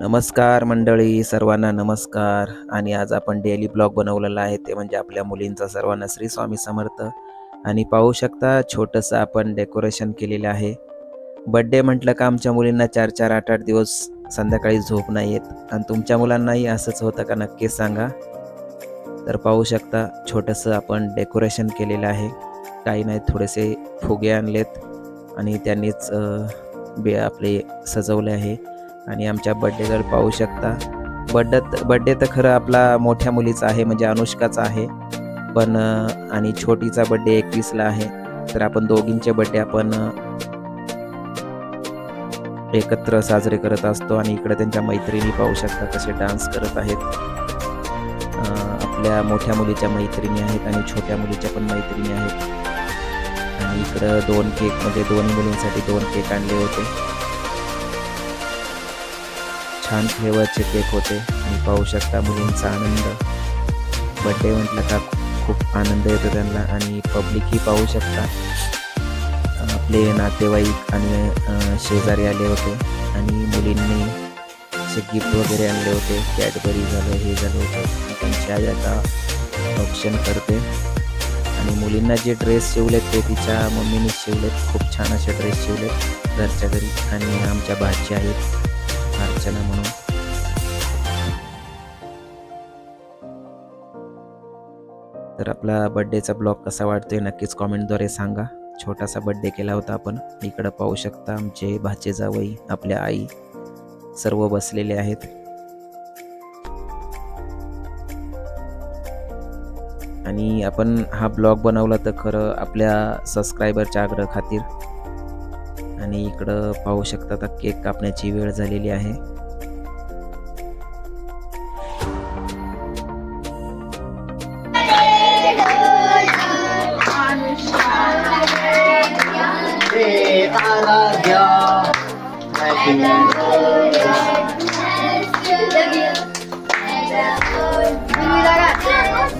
नमस्कार मंडळी सर्वांना नमस्कार. आणि आज आपण डेली ब्लॉग बनवलेला आहे ते म्हणजे आपल्या मुलींचा सर्वांना श्री स्वामी समर्थ. आणि पाहू शकता छोटंसं आपण डेकोरेशन केलेलं आहे. बड्डे म्हटलं का आमच्या मुलींना चार चार आठ आठ दिवस संध्याकाळी झोप नाही येत. आणि तुमच्या मुलांनाही असंच होतं का नक्कीच सांगा. तर पाहू शकता छोटंसं आपण डेकोरेशन केलेलं आहे. काही नाही थोडेसे फुगे आणलेत. आणि त्यांनीच बे आपले सजवले आहे. आणि आमच्या बड्डे जर पाहू शकता. बड्डे बड्डे तर खरं आपला मोठ्या मुलीचा आहे म्हणजे अनुष्काचा आहे. पण आणि छोटीचा बड्डे एकवीसला आहे. तर आपण दोघींचे बड्डे आपण एकत्र साजरे करत असतो आणि इकडे त्यांच्या मैत्रिणी पाहू शकता कसे डान्स करत आहेत. आपल्या मोठ्या मुलीच्या मैत्रिणी आहेत आणि छोट्या मुलीच्या पण मैत्रिणी आहेत. आणि इकडं दोन केक म्हणजे दोन मुलींसाठी दोन केक आणले होते. छान फ्लेवरचे केक होते आणि पाहू शकता मुलींचा आनंद. बड्डे म्हटलं का खूप आनंद येतो त्यांना आणि पब्लिकही पाहू शकता. आपले नातेवाईक आणि शेजारी आले होते आणि मुलींनी असे गिफ्ट वगैरे आणले होते. कॅडबरी झालं हे झालं होतं. त्यांची आज आता ऑप्शन करते. आणि मुलींना जे ड्रेस शिवलेत ते तिच्या मम्मीने शिवलेत. खूप छान असे ड्रेस शिवलेत घरच्या घरी आणि आमच्या भाजी आहेत. अर्चना म्हणून. तर आपला बड्डेचा ब्लॉग कसा वाटतोय नक्कीच कॉमेंटद्वारे सांगा. छोटासा बड्डे केला होता आपण. इकडं पाहू शकता आमचे भाचे जावई आपल्या आई सर्व बसलेले आहेत. आणि आपण हा ब्लॉग बनवला तर खरं आपल्या सबस्क्रायबरच्या आग्रह खातीर आणि इकडं पाहू शकता आता केक कापण्याची वेळ झालेली आहे.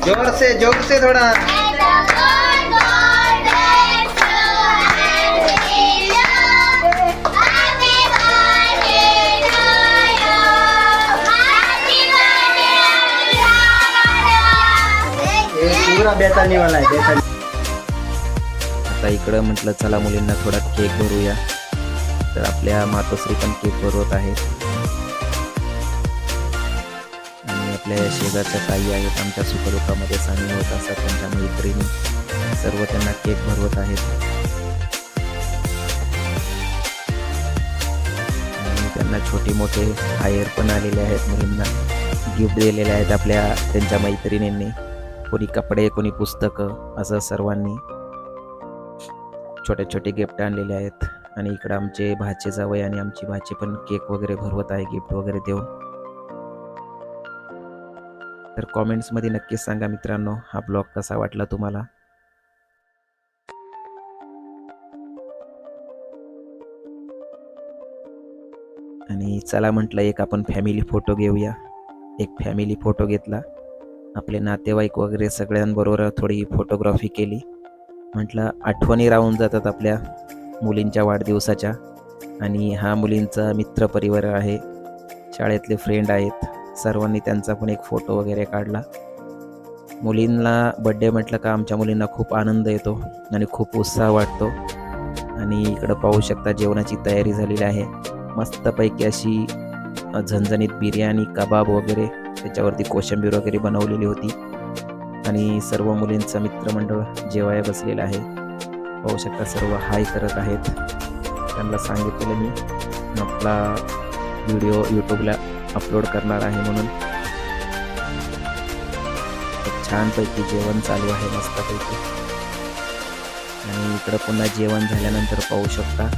जोर से जोर से थोड़ा। बेतानी वाला बेतानी आता इकडं म्हटलं चला मुलींना थोडा केक भरूया. तर आपल्या मातोश्री पण केक भरवत आहेत आणि आपल्या शेजारच्या ताई आहेत आमच्या सुखदुःखामध्ये सामील होत असतात त्यांच्या मैत्रिणी. सर्व त्यांना केक भरवत आहेत. आणि त्यांना छोटे मोठे हायर पण आलेले आहेत मुलींना. गिफ्ट दिलेले आहेत आपल्या त्यांच्या मैत्रिणींनी. कोणी कपडे कोणी पुस्तकं असं सर्वांनी छोटे छोटे गिफ्ट आणलेले आहेत. आणि इकडं आमचे भाचे जावई आणि आमची भाचे पण केक वगैरे भरवत आहे गिफ्ट वगैरे देऊन. तर कॉमेंट्समध्ये नक्कीच सांगा मित्रांनो हा ब्लॉग कसा वाटला तुम्हाला? आणि चला म्हटलं एक आपण फॅमिली फोटो घेऊया. एक फॅमिली फोटो घेतला. आपले नातेवाईक वगैरे सगळ्यांबरोबर थोडी फोटोग्राफी केली. म्हटलं आठवणी राहून जातात आपल्या मुलींच्या वाढदिवसाच्या. आणि हा मुलींचा मित्रपरिवार आहे. शाळेतले फ्रेंड आहेत. सर्वांनी त्यांचा पण एक फोटो वगैरे काढला. मुलींना बड्डे म्हटलं का आमच्या मुलींना खूप आनंद येतो आणि खूप उत्साह वाटतो. आणि इकडं पाहू शकता जेवणाची तयारी झालेली आहे. मस्तपैकी अशी झणझणीत बिर्याणी कबाब वगैरे त्याच्यावरती कोशिंबीर वगैरे बनवलेली होती. आणि सर्व मुलींचं मित्रमंडळ जेवाया बसलेलं आहे. पाहू शकता सर्व हाय करत आहेत. त्यांना सांगितलेलं मी. आपला व्हिडिओ यूट्यूबला अपलोड करणार आहे म्हणून. छानपैकी जेवण चालू आहे मस्तपैकी. आणि इकडं पुन्हा जेवण झाल्यानंतर पाहू शकता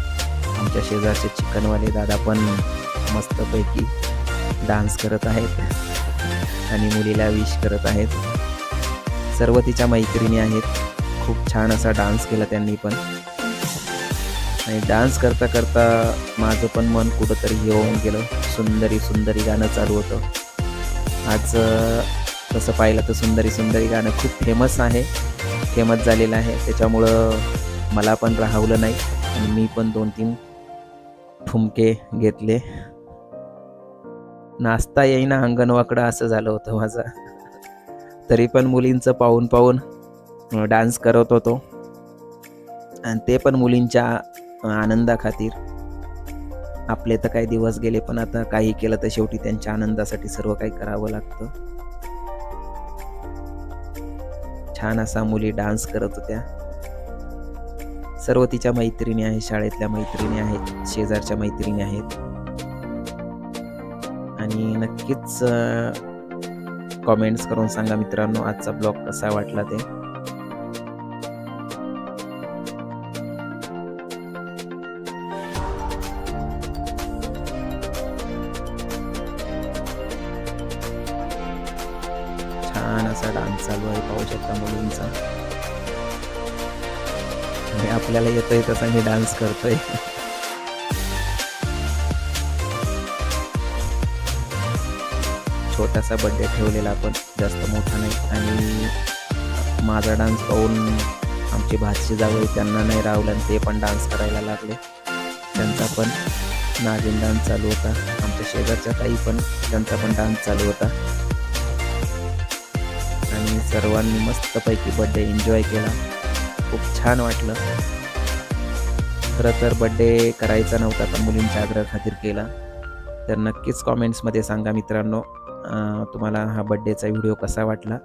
आमच्या शेजारचे चिकनवाले दादा पण मस्तपैकी डान्स करत आहेत. आणि मुलीला विश करत आहेत. सर्व तिच्या मैत्रिणी आहेत. खूप छान असा डान्स केला त्यांनी पण. आणि डान्स करता करता माझं पण मन कुठंतरी येऊन गेलं. सुंदरी सुंदरी गाणं चालू होतं. आज तसं पाहिलं तर सुंदरी सुंदरी गाणं खूप फेमस आहे. फेमस झालेलं आहे. त्याच्यामुळं मला पण राहवलं नाही. आणि मी पण दोन तीन ठुमके घेतले. नाचता येईना अंगणवाकडं असं झालं होतं माझं. तरी पण मुलींचं पाहून पाहून डान्स करत होतो. आणि ते पण मुलींच्या आनंदाखातीर. आपले तर काही दिवस गेले पण आता काही केलं तर शेवटी त्यांच्या आनंदासाठी सर्व काही करावं लागतं. छान असा मुली डान्स करत होत्या. सर्व तिच्या मैत्रिणी आहेत शाळेतल्या मैत्रिणी आहेत शेजारच्या मैत्रिणी आहेत. आणि नक्कीच कॉमेंट्स करून सांगा मित्रांनो आजचा ब्लॉग कसा वाटला ते. छान असा डान्स चालू आहे पाहू शकता मुलींचा. आणि आपल्याला येतोय तसा मी डान्स करतोय. छोटासा बड्डे ठेवलेला आपण जास्त मोठा नाही. आणि माझा डान्स पाहून आमचे भाषे जावई त्यांना नाही रावलं आणि ते पण डान्स करायला लागले. त्यांचा पण नागिन डान्स चालू होता. आमच्या शेजारच्या ताई पण त्यांचा पण डान्स चालू होता. आणि सर्वांनी मस्तपैकी बड्डे एन्जॉय केला. खूप छान वाटलं. खरं तर बड्डे करायचा नव्हता पण मुलींच्या आग्रहाखातीर केला. तर नक्कीच कॉमेंट्समध्ये सांगा मित्रांनो. तुम्हाला हा बड्डेचा व्हिडिओ कसा वाटला?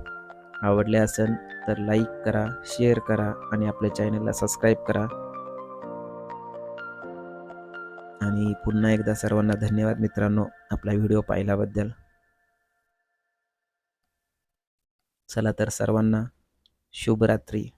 आवडले असेल तर लाईक करा शेअर करा आणि आपल्या चॅनलला सबस्क्राईब करा. आणि पुन्हा एकदा सर्वांना धन्यवाद मित्रांनो आपला व्हिडिओ पाहिल्याबद्दल. चला तर सर्वांना शुभरात्री.